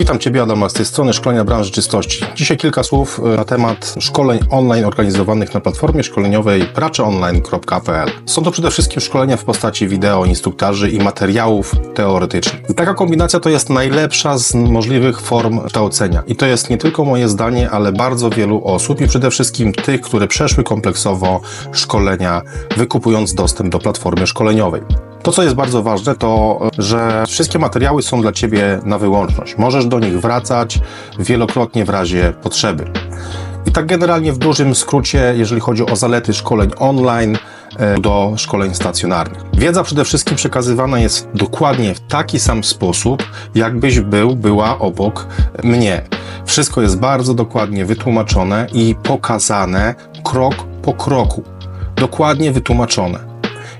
Witam Ciebie, Adam, z tej strony Szkolenia Branży Czystości. Dzisiaj kilka słów e, na temat szkoleń online organizowanych na platformie szkoleniowej praceonline.pl. Są to przede wszystkim szkolenia w postaci wideo, instruktarzy i materiałów teoretycznych. Taka kombinacja to jest najlepsza z możliwych form kształcenia. I to jest nie tylko moje zdanie, ale bardzo wielu osób i przede wszystkim tych, które przeszły kompleksowo szkolenia, wykupując dostęp do platformy szkoleniowej. To, co jest bardzo ważne, to że wszystkie materiały są dla Ciebie na wyłączność. Możesz do nich wracać wielokrotnie w razie potrzeby. I tak generalnie w dużym skrócie, jeżeli chodzi o zalety szkoleń online e, do szkoleń stacjonarnych. Wiedza przede wszystkim przekazywana jest dokładnie w taki sam sposób, jakbyś był, była obok mnie. Wszystko jest bardzo dokładnie wytłumaczone i pokazane krok po kroku. Dokładnie wytłumaczone.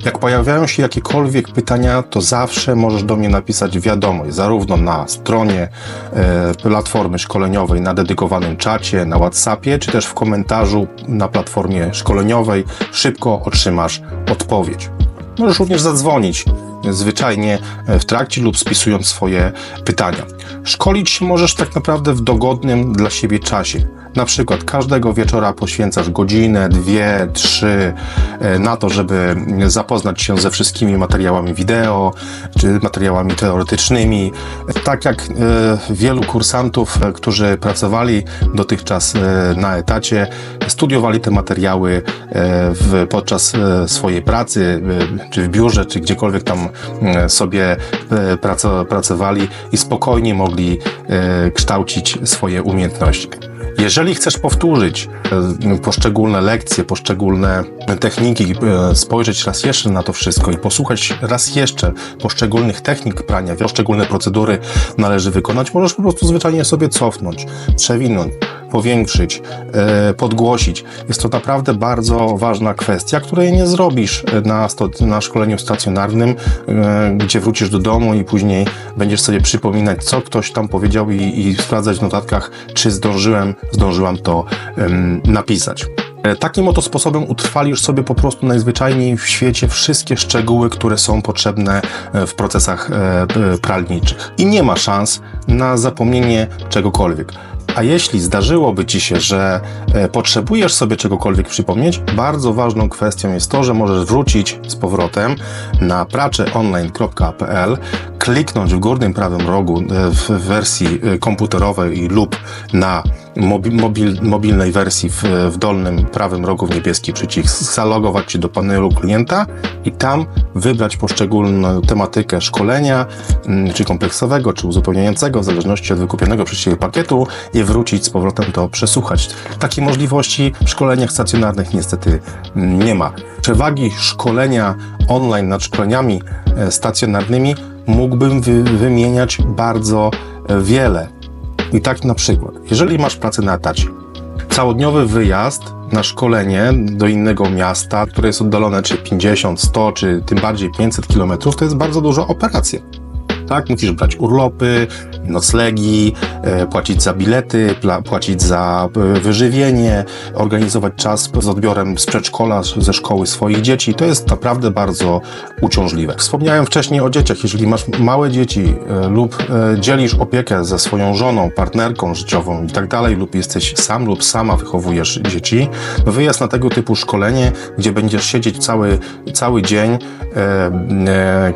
Jak pojawiają się jakiekolwiek pytania, to zawsze możesz do mnie napisać wiadomość, zarówno na stronie e, platformy szkoleniowej, na dedykowanym czacie, na WhatsAppie, czy też w komentarzu na platformie szkoleniowej. Szybko otrzymasz odpowiedź. Możesz również zadzwonić zwyczajnie e, w trakcie lub spisując swoje pytania. Szkolić się możesz tak naprawdę w dogodnym dla siebie czasie. Na przykład każdego wieczora poświęcasz godzinę, dwie, trzy e, na to, żeby zapoznać się ze wszystkimi materiałami wideo czy materiałami teoretycznymi. Tak jak e, wielu kursantów, e, którzy pracowali dotychczas na etacie, studiowali te materiały w, podczas swojej pracy, czy w biurze, czy gdziekolwiek tam sobie praco, pracowali i spokojnie mogli kształcić swoje umiejętności. Jeżeli chcesz powtórzyć e, poszczególne lekcje, poszczególne techniki, e, spojrzeć raz jeszcze na to wszystko i posłuchać raz jeszcze poszczególnych technik prania, poszczególne procedury należy wykonać, możesz po prostu zwyczajnie sobie cofnąć, przewinąć, powiększyć, e, podgłosić. Jest to naprawdę bardzo ważna kwestia, której nie zrobisz na, na szkoleniu stacjonarnym, e, gdzie wrócisz do domu i później będziesz sobie przypominać, co ktoś tam powiedział i, i sprawdzać w notatkach, czy zdążyłem, zdążyłam to napisać. E, Takim oto sposobem utrwalisz sobie po prostu najzwyczajniej w świecie wszystkie szczegóły, które są potrzebne w procesach pralniczych. I nie ma szans na zapomnienie czegokolwiek. A jeśli zdarzyłoby Ci się, że e, potrzebujesz sobie czegokolwiek przypomnieć, bardzo ważną kwestią jest to, że możesz wrócić z powrotem na praceonline.pl, kliknąć w górnym prawym rogu e, w wersji e, komputerowej lub na mobil, mobilnej wersji w, w dolnym prawym rogu w niebieski przycisk, zalogować się do panelu klienta i tam wybrać poszczególną tematykę szkolenia, mm, czy kompleksowego, czy uzupełniającego, w zależności od wykupionego przez pakietu i wrócić z powrotem to przesłuchać. Takiej możliwości w szkoleniach stacjonarnych niestety mm, nie ma. Przewagi szkolenia online nad szkoleniami e, stacjonarnymi mógłbym wy, wymieniać bardzo e, wiele. I tak na przykład, jeżeli masz pracę na etacie, całodniowy wyjazd na szkolenie do innego miasta, które jest oddalone czy 50, 100, czy tym bardziej 500 km, to jest bardzo duża operacja. Tak, musisz brać urlopy, noclegi, e, płacić za bilety, płacić za e, wyżywienie, organizować czas z odbiorem z przedszkola, ze szkoły swoich dzieci. To jest naprawdę bardzo uciążliwe. Wspomniałem wcześniej o dzieciach. Jeżeli masz małe dzieci e, lub dzielisz opiekę ze swoją żoną, partnerką życiową i tak dalej, lub jesteś sam lub sama wychowujesz dzieci, wyjazd na tego typu szkolenie, gdzie będziesz siedzieć cały, cały dzień,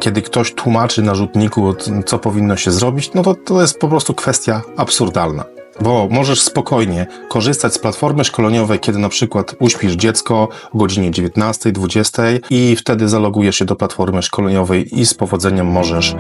kiedy ktoś tłumaczy na rzutniku, co powinno się zrobić, no to to jest po prostu kwestia absurdalna. Bo możesz spokojnie korzystać z platformy szkoleniowej, kiedy na przykład uśpisz dziecko o godzinie 19, 20 i wtedy zalogujesz się do platformy szkoleniowej i z powodzeniem możesz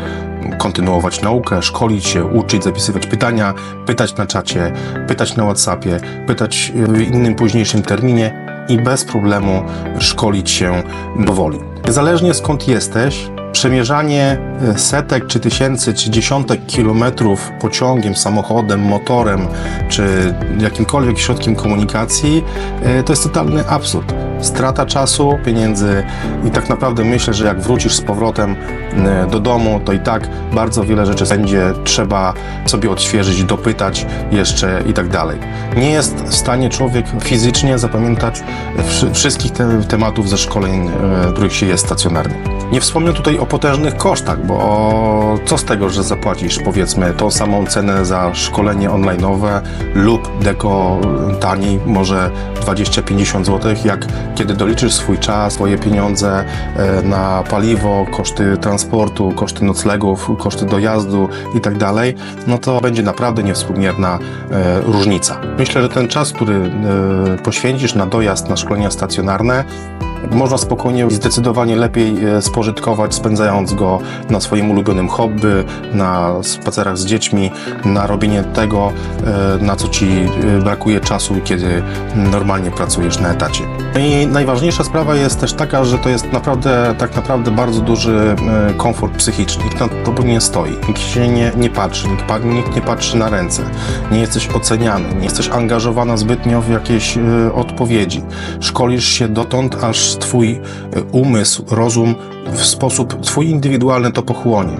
kontynuować naukę, szkolić się, uczyć, zapisywać pytania, pytać na czacie, pytać na WhatsAppie, pytać w innym późniejszym terminie i bez problemu szkolić się powoli. Niezależnie skąd jesteś, przemierzanie e, setek, czy tysięcy, czy dziesiątek kilometrów pociągiem, samochodem, motorem, czy jakimkolwiek środkiem komunikacji, e, to jest totalny absurd. Strata czasu, pieniędzy i tak naprawdę myślę, że jak wrócisz z powrotem e, do domu, to i tak bardzo wiele rzeczy będzie trzeba sobie odświeżyć, dopytać jeszcze i tak dalej. Nie jest w stanie człowiek fizycznie zapamiętać wszy- wszystkich te, tematów ze szkoleń, których się jest stacjonarnie. Nie wspomnę tutaj o potężnych kosztach, bo co z tego, że zapłacisz powiedzmy tą samą cenę za szkolenie online'owe lub deko taniej, może 20-50 zł, jak kiedy doliczysz swój czas, swoje pieniądze e, na paliwo, koszty transportu, koszty noclegów, koszty dojazdu i tak no to będzie naprawdę niewspółmierna e, różnica. Myślę, że ten czas, który e, poświęcisz na dojazd na szkolenia stacjonarne, można spokojnie, zdecydowanie lepiej e, spożytkować, spędzając go na swoim ulubionym hobby, na spacerach z dziećmi, na robienie tego, e, na co ci e, brakuje czasu, kiedy normalnie pracujesz na etacie. No I najważniejsza sprawa jest też taka, że to jest naprawdę, tak naprawdę bardzo duży komfort psychiczny. Nikt na tobą nie stoi, nikt się nie, nie patrzy, nikt, nikt nie patrzy na ręce, nie jesteś oceniany, nie jesteś angażowana zbytnio w jakieś odpowiedzi. Szkolisz się dotąd, aż twój e, umysł, rozum w sposób twój indywidualny to pochłonie.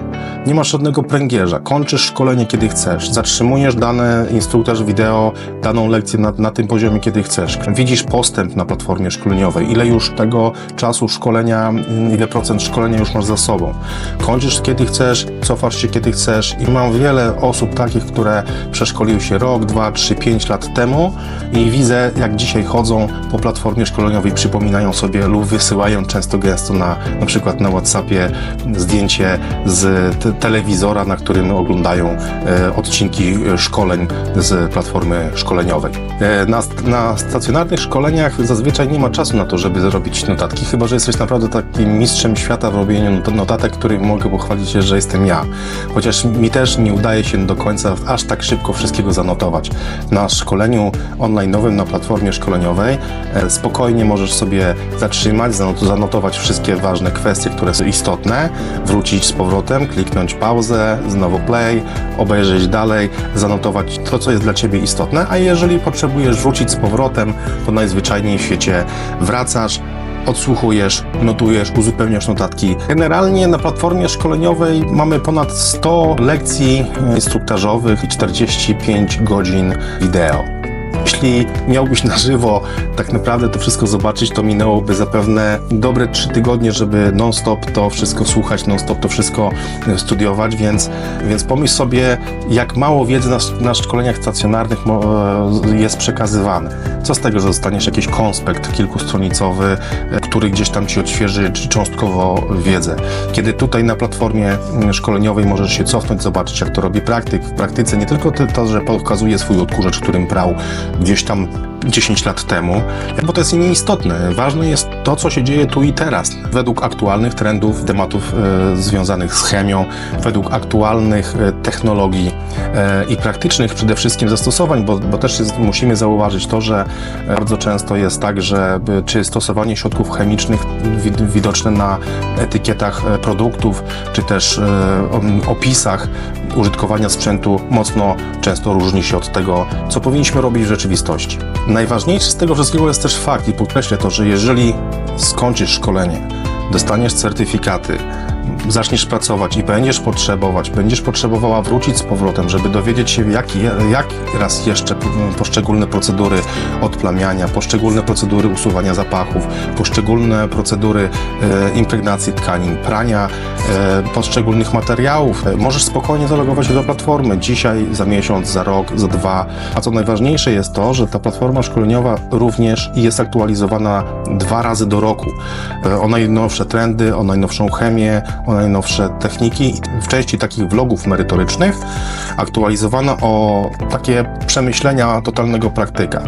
Nie masz żadnego pręgierza. Kończysz szkolenie, kiedy chcesz. Zatrzymujesz dany instruktaż wideo, daną lekcję na, na tym poziomie, kiedy chcesz. Widzisz postęp na platformie szkoleniowej. Ile już tego czasu szkolenia, ile procent szkolenia już masz za sobą. Kończysz, kiedy chcesz, cofasz się, kiedy chcesz. I mam wiele osób takich, które przeszkoliły się rok, dwa, trzy, pięć lat temu i widzę, jak dzisiaj chodzą po platformie szkoleniowej, przypominają sobie lub wysyłają często gęsto na, na przykład na Whatsappie zdjęcie z te telewizora, na którym oglądają e, odcinki szkoleń z platformy szkoleniowej. E, na, na stacjonarnych szkoleniach zazwyczaj nie ma czasu na to, żeby zrobić notatki, chyba że jesteś naprawdę takim mistrzem świata w robieniu not- notatek, który mogę pochwalić się, że jestem ja. Chociaż mi też nie udaje się do końca aż tak szybko wszystkiego zanotować. Na szkoleniu online'owym na platformie szkoleniowej e, spokojnie możesz sobie zatrzymać, zanot- zanotować wszystkie ważne kwestie, które są istotne, wrócić z powrotem, kliknąć pauzę, znowu play, obejrzeć dalej, zanotować to, co jest dla Ciebie istotne, a jeżeli potrzebujesz wrócić z powrotem, to najzwyczajniej w świecie wracasz, odsłuchujesz, notujesz, uzupełniasz notatki. Generalnie na platformie szkoleniowej mamy ponad 100 lekcji instruktażowych i 45 godzin wideo. Jeśli miałbyś na żywo tak naprawdę to wszystko zobaczyć, to minęłoby zapewne dobre trzy tygodnie, żeby non-stop to wszystko słuchać, non-stop to wszystko e, studiować, więc, więc pomyśl sobie, jak mało wiedzy na, na szkoleniach stacjonarnych e, jest przekazywane. Co z tego, że dostaniesz jakiś konspekt kilkustronicowy, który gdzieś tam ci odświeży cząstkowo wiedzę. Kiedy tutaj na platformie mm, szkoleniowej możesz się cofnąć, zobaczyć jak to robi praktyk. W praktyce nie tylko ty- to, że pokazuje swój odkurzacz, którym prał gdzieś tam 10 lat temu, bo to jest nieistotne. Ważne jest to, co się dzieje tu i teraz. Według aktualnych trendów, tematów e, związanych z chemią, według aktualnych e, technologii e, i praktycznych przede wszystkim zastosowań, bo, bo też jest, musimy zauważyć to, że bardzo często jest tak, że e, czy stosowanie środków chemicznych wid- widoczne na etykietach e, produktów, czy też e, opisach użytkowania sprzętu mocno często różni się od tego, co powinniśmy robić w rzeczywistości. Najważniejszy z tego wszystkiego jest też fakt i podkreślę to, że jeżeli skończysz szkolenie, dostaniesz certyfikaty, zaczniesz pracować i będziesz potrzebować, będziesz potrzebowała wrócić z powrotem, żeby dowiedzieć się, jak, jak raz jeszcze poszczególne procedury odplamiania, poszczególne procedury usuwania zapachów, poszczególne procedury e, impregnacji tkanin, prania e, poszczególnych materiałów. E, Możesz spokojnie zalogować się do platformy dzisiaj, za miesiąc, za rok, za dwa. A co najważniejsze jest to, że ta platforma szkoleniowa również jest aktualizowana dwa razy do roku. E, O najnowsze trendy, o najnowszą chemię, o najnowsze techniki. W części takich vlogów merytorycznych aktualizowana o takie przemyślenia totalnego praktyka,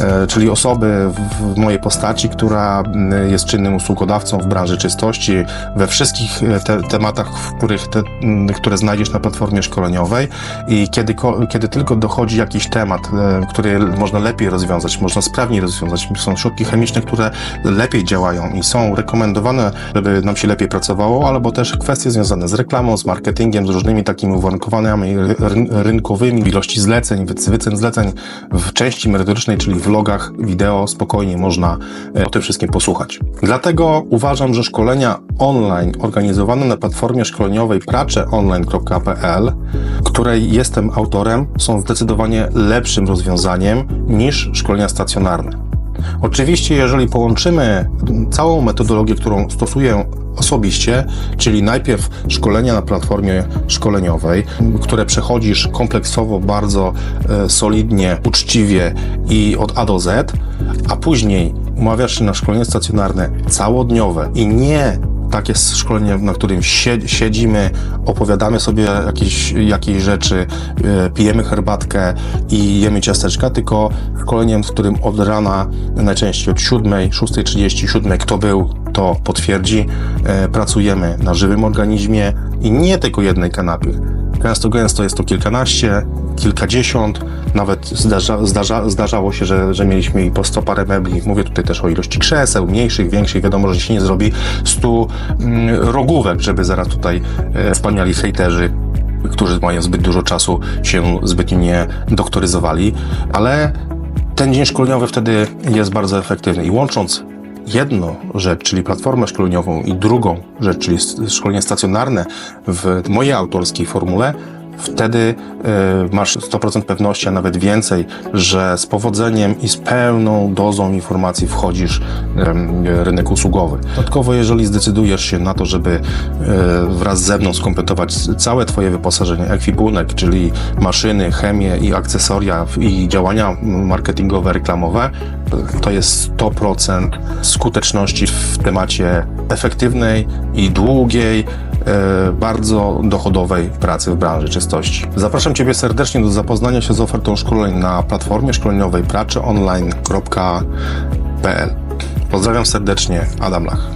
E, czyli osoby w- mojej postaci, która mm, jest czynnym usługodawcą w branży czystości, we wszystkich e, te, tematach, w których te, mm, które znajdziesz na platformie szkoleniowej i kiedy, kiedy tylko dochodzi jakiś temat, e, który można lepiej rozwiązać, można sprawniej rozwiązać, są środki chemiczne, które lepiej działają i są rekomendowane, żeby nam się lepiej pracowało, albo też kwestie związane z reklamą, z marketingiem, z różnymi takimi uwarunkowaniami ry- ry- rynkowymi, ilości zleceń, wyc- wycen zleceń w części merytorycznej, czyli vlogach, wideo, spokojnie można e, o tym wszystkim posłuchać. Dlatego uważam, że szkolenia online organizowane na platformie szkoleniowej praczeonline.pl, której jestem autorem, są zdecydowanie lepszym rozwiązaniem niż szkolenia stacjonarne. Oczywiście, jeżeli połączymy całą metodologię, którą stosuję osobiście, czyli najpierw szkolenia na platformie szkoleniowej, które przechodzisz kompleksowo, bardzo e, solidnie, uczciwie i od A do Z, a później umawiasz się na szkolenie stacjonarne całodniowe i nie takie szkolenie, na którym sie- siedzimy, opowiadamy sobie jakieś, jakieś rzeczy, e, pijemy herbatkę i jemy ciasteczka, tylko szkoleniem, w którym od rana, najczęściej od 7, 6.30, 7, kto był, to potwierdzi, e, pracujemy na żywym organizmie i nie tylko jednej kanapie. Często gęsto jest to kilkanaście, kilkadziesiąt, nawet zdarza, zdarza, zdarzało się, że, że mieliśmy i po 100 parę mebli. Mówię tutaj też o ilości krzeseł, mniejszych, większych. Wiadomo, że się nie zrobi 100 mm, rogówek, żeby zaraz tutaj e, wspaniali hejterzy którzy mają zbyt dużo czasu, się zbytnio nie doktoryzowali, ale ten dzień szkoleniowy wtedy jest bardzo efektywny i łącząc jedną rzecz, czyli platformę szkoleniową i drugą rzecz, czyli szkolenie stacjonarne w mojej autorskiej formule, wtedy e, masz 100% pewności, a nawet więcej, że z powodzeniem i z pełną dozą informacji wchodzisz w rynek usługowy. Dodatkowo, jeżeli zdecydujesz się na to, żeby e, wraz ze mną skompletować całe Twoje wyposażenie, ekwipunek, czyli maszyny, chemię i akcesoria i działania marketingowe, reklamowe, to jest 100% skuteczności w temacie efektywnej i długiej, e, bardzo dochodowej pracy w branży czystości. Zapraszam Ciebie serdecznie do zapoznania się z ofertą szkoleń na platformie szkoleniowej praczyonline.pl. Pozdrawiam serdecznie, Adam Lach.